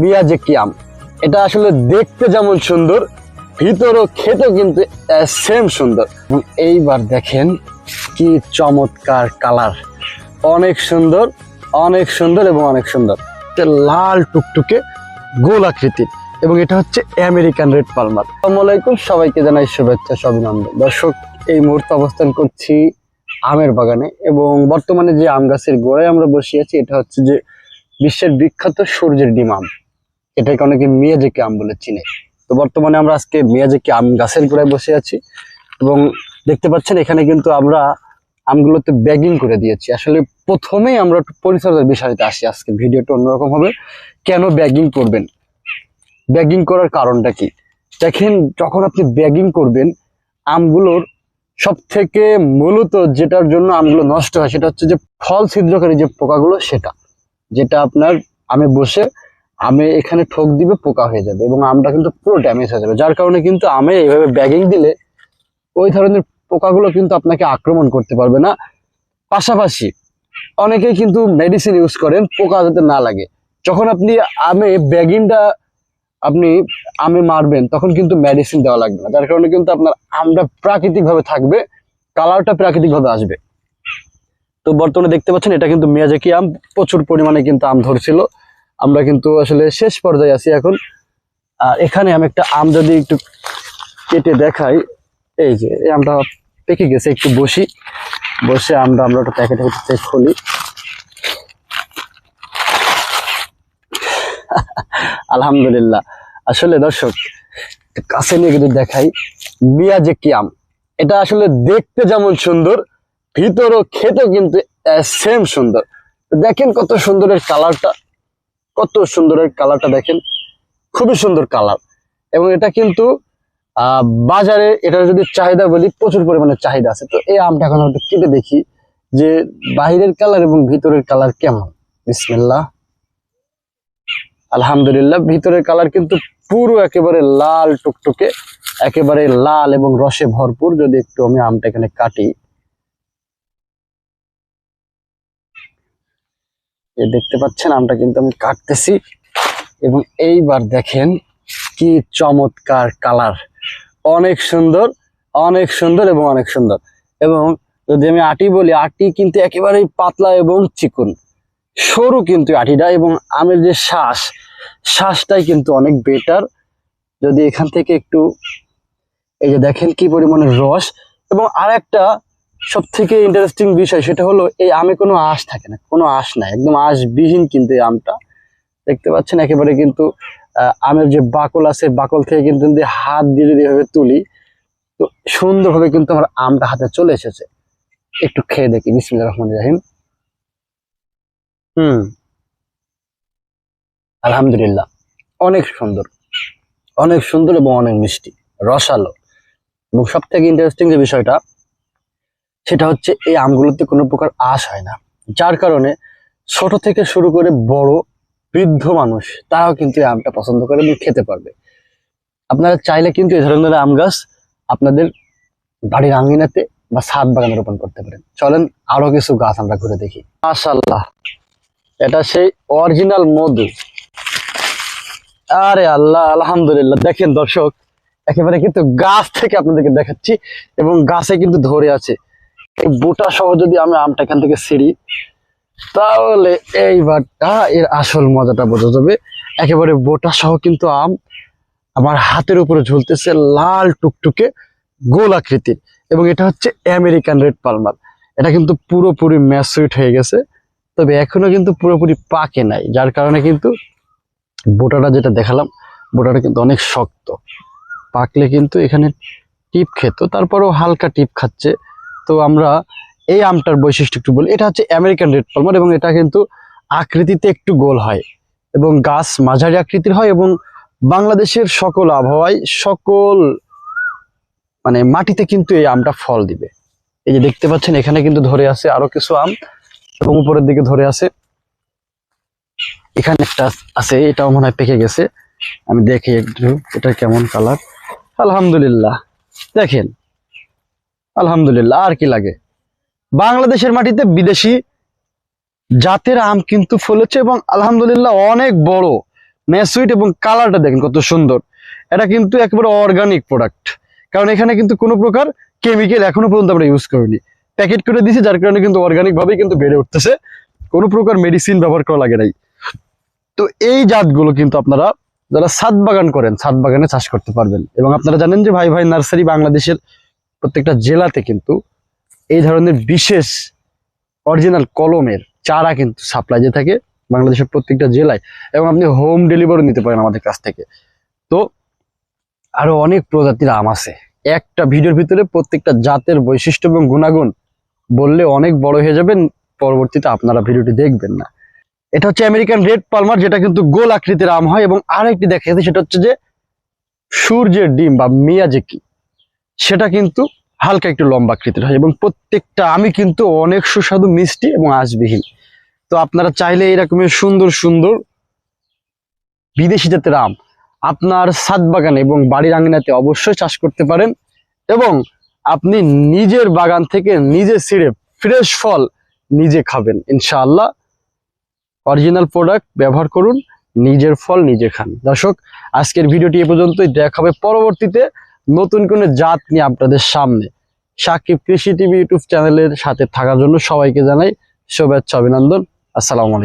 মিয়াজেকি আম? এটা আসলে দেখতে যেমন সুন্দর ভিতরও খেতেও কিন্তু সেম সুন্দর। এইবার দেখেন কি চমৎকার কালার অনেক সুন্দর অনেক সুন্দর এবং অনেক সুন্দর। লাল টুকটুকে গোল আকৃতির এবং এটা হচ্ছে আমেরিকান রেড পালমার আলাইকুম, সবাইকে জানাই শুভেচ্ছা অভিনন্দন দর্শক, এই মুহূর্তে অবস্থান করছি আমের বাগানে এবং বর্তমানে যে আম গাছের গোড়ায় আমরা বসিয়েছি এটা হচ্ছে যে বিশ্বের বিখ্যাত সূর্যের ডিম আম। এটাকে অনেকে মিয়াজেকি আম বলে চিনে। তো বর্তমানে আমরা আজকে মিয়াজেকি আম গাছের গোড়ায় বসে আছি এবং দেখতে পাচ্ছেন এখানে কিন্তু আমরা আমগুলোতে ব্যাগিং করে দিয়েছি। আসলে প্রথমেই আমরা একটু পরিচর্যার বিষয়তে আসি আজকে। ভিডিওটা অন্যরকম হবে। কেন ব্যাগিং করবেন? ব্যাগিং করার কারণটা কি? দেখেন, যখন আপনি ব্যাগিং করবেন, আমগুলোর সব থেকে মূলত যেটার জন্য আমগুলো নষ্ট হয় সেটা হচ্ছে যে ফল ছিদ্রকারী যে পোকাগুলো, সেটা। যেটা আপনার আমে বসে আমে এখানে ঠোক দিবে পোকা হয়ে যাবে এবং আমটা কিন্তু পুরো ড্যামেজ হয়ে যাবে। যার কারণে কিন্তু আমে এইভাবে ব্যাগিং দিলে ওই ধরনের পোকাগুলো কিন্তু আপনাকে আক্রমণ করতে পারবে না। পাশাপাশি অনেকেই কিন্তু মেডিসিন ইউজ করেন, পোকা যাতে না লাগে। যখন আপনি আমে ব্যাগিংটা আপনি আমে মারবেন, তখন কিন্তু মেডিসিন দেওয়া লাগবে না। যার কারণে কিন্তু আপনার আমটা প্রাকৃতিকভাবে থাকবে কালারটা প্রাকৃতিকভাবে আসবে। তো বর্তমানে দেখতে পাচ্ছেন, এটা কিন্তু মিয়াজাকি আম? প্রচুর পরিমাণে কিন্তু আম ধরছিল। আমরা কিন্তু আসলে শেষ পর্যায়ে আছি এখন। আর এখানে আমি একটা আম যদি একটু কেটে দেখাই, এই যে, এই আমটা পেকে গেছে, একটু বসি। বসে আমরা আমরা একটা প্যাকেটে চেক খুলি আলহামদুলিল্লাহ। আসলে দর্শক কাছে নিয়ে যদি দেখাই মিয়াজেকি আম? এটা আসলে দেখতে যেমন সুন্দর ভিতরও খেতেও কিন্তু সেম সুন্দর। দেখেন কত সুন্দরের কালারটা কত সুন্দরের কালারটা দেখেন। খুবই সুন্দর কালার এবং এটা কিন্তু বাজারে এটার যদি চাহিদা বলি, প্রচুর পরিমাণে চাহিদা আছে। তো এই আমটা এখন একটু কেটে দেখি যে বাহিরের কালার এবং ভিতরের কালার কেমন। বিসমিল্লাহ। আলহামদুলিল্লাহ, ভিতরের কালার কিন্তু পুরো একেবারে লাল টুকটুকে, একেবারে লাল এবং রসে ভরপুর। যদি একটু আমি আমটা এখানে কাটি দেখতে পাচ্ছেন, আমটা কিন্তু আমি কাটতেছি। এবং এইবার দেখেন কি চমৎকার কালার। অনেক সুন্দর অনেক সুন্দর এবং অনেক সুন্দর। এবং যদি আমি আটি বলি, আটি কিন্তু একেবারেই পাতলা এবং চিকন। সরু কিন্তু আটিটা এবং আমের যে শ্বাস, শ্বাসটাই কিন্তু অনেক বেটার যদি এখান থেকে একটু, এই যে দেখেন কি পরিমাণে রস। এবং আর একটা সব থেকে ইন্টারেস্টিং বিষয় সেটা হলো, এই আমে কোনো আঁশ থাকে না, কোনো আঁশ নাই, একদম আঁশবিহীন কিন্তু এই আমটা। দেখতে পাচ্ছেন, একেবারে কিন্তু আমের যে বাকল আছে, বাকল থেকে কিন্তু যদি হাত দিয়ে যদি এভাবে তুলি, তো সুন্দরভাবে কিন্তু আমার আমটা হাতে চলে এসেছে। একটু খেয়ে দেখি বিসমিল্লাহ রহমান রাহিম। হুম। আলহামদুলিল্লাহ, অনেক সুন্দর। অনেক সুন্দর এবং অনেক মিষ্টি, রসালো। এবং সব থেকে ইন্টারেস্টিং যে বিষয়টা সেটা হচ্ছে এই আমগুলোতে কোনো প্রকার আশ হয় না। যার কারণে ছোট থেকে শুরু করে বড়, বৃদ্ধ মানুষ, তারাও কিন্তু এই আমটা পছন্দ করে এবং খেতে পারবে। আপনারা চাইলে কিন্তু এই ধরনের আম গাছ আপনাদের বাড়ির আঙ্গিনাতে বা ছাদ বাগানে রোপণ করতে পারেন। চলেন আরও কিছু গাছ আমরা ঘুরে দেখি। মাশাল্লাহ এটা সেই অরিজিনাল মধু। আরে আল্লাহ, আলহামদুলিল্লাহ। দেখেন দর্শক, একেবারে কিন্তু গাছ থেকে আপনাদেরকে দেখাচ্ছি এবং গাছে কিন্তু ধরে আছে। বোটা সহ যদি আমি আমটা এখান থেকে ছিঁড়ি, তাহলে এইবারটা এর আসল মজাটা বোঝা যাবে। একেবারে বোটা সহ কিন্তু আম আমার হাতের উপরে ঝুলতেছে লাল টুকটুকে গোল আকৃতির। এবং এটা হচ্ছে আমেরিকান রেড পালমার। এটা কিন্তু পুরোপুরি ম্যাসুইট হয়ে গেছে, তবে এখনও কিন্তু পুরোপুরি পাকে নাই, যার কারণে কিন্তু বোটাটা যেটা দেখালাম, বোটাটা কিন্তু অনেক শক্ত। পাকলে কিন্তু এখানে টিপ খেত, তারপরেও হালকা টিপ খাচ্ছে। তো আমরা এই আমটার বৈশিষ্ট্য একটু বলি। এটা হচ্ছে আমেরিকান রেড পালমার এবং এটা কিন্তু আকৃতিতে একটু গোল হয় এবং গাছ মাঝারি আকৃতির হয় এবং বাংলাদেশের সকল আবহাওয়ায় সকল মানে মাটিতে কিন্তু এই আমটা ফল দিবে। এই যে দেখতে পাচ্ছেন, এখানে কিন্তু ধরে আছে আরও কিছু আম এবং উপরের দিকে ধরে আছে। এখানে একটা আছে, এটাও মনে হয় পেকে গেছে। আমি দেখি একটু, এটা কেমন কালার? আলহামদুলিল্লাহ। দেখেন আলহামদুলিল্লাহ, আর কি লাগে? বাংলাদেশের মাটিতে বিদেশি জাতের আম কিন্তু ফলেছে এবং আলহামদুলিল্লাহ অনেক বড়। ম্যাসুইট এবং কালারটা দেখেন কত সুন্দর। এটা কিন্তু একেবারে অর্গানিক প্রোডাক্ট কারণ এখানে কিন্তু কোনো প্রকার কেমিক্যাল এখনও পর্যন্ত আমরা ইউজ করিনি। প্যাকেট করে দিয়েছি, যার কারণে কিন্তু অর্গানিক ভাবেই কিন্তু বেড়ে উঠতেছে। কোনো প্রকার মেডিসিন ব্যবহার করা লাগে নাই। তো এই জাতগুলো কিন্তু আপনারা যারা ছাদ বাগান করেন, ছাদ বাগানে চাষ করতে পারবেন। এবং আপনারা জানেন যে ভাই ভাই নার্সারি বাংলাদেশের প্রত্যেকটা জেলাতে কিন্তু এই ধরনের বিশেষ অরিজিনাল কলমের চারা কিন্তু সাপ্লাই দিয়ে থাকে বাংলাদেশের প্রত্যেকটা জেলায় এবং আপনি হোম ডেলিভারি নিতে পারেন আমাদের কাছ থেকে। তো আরও অনেক প্রজাতির আম আছে। একটা ভিডিওর ভিতরে প্রত্যেকটা জাতের বৈশিষ্ট্য এবং গুণাগুণ বললে অনেক বড় হয়ে যাবেন, পরবর্তীতে আপনারা ভিডিওটি দেখবেন না। এটা হচ্ছে আমেরিকান রেড পালমার যেটা কিন্তু গোল আকৃতির আম হয় এবং আরেকটি দেখা যাচ্ছে, সেটা হচ্ছে যে সূর্যের ডিম বা মিয়াজেকি সেটা কিন্তু হালকা একটু লম্বা আকৃতির হয় এবং প্রত্যেকটা আমি কিন্তু অনেক সুস্বাদু, মিষ্টি এবং আঁশবিহীন। তো আপনারা চাইলে এরকমের সুন্দর সুন্দর বিদেশি জাতের আম আপনার ছাদ বাগানে এবং বাড়ির আঙিনাতে অবশ্যই চাষ করতে পারেন এবং আপনি নিজের বাগান থেকে নিজে ছিঁড়ে ফ্রেশ ফল নিজে খাবেন। ইনশাআল্লাহ অরিজিনাল প্রোডাক্ট ব্যবহার করুন, নিজের ফল নিজে খান। দর্শক, আজকের ভিডিওটি এ পর্যন্তই। দেখাবে পরবর্তীতে। নতুন কোনো জাত নিয়ে আপনাদের সামনে। সাকিব কৃষি টিভি ইউটিউব চ্যানেলের সাথে থাকার জন্য সবাইকে জানাই শুভেচ্ছা, অভিনন্দন। আসসালামু আলাইকুম।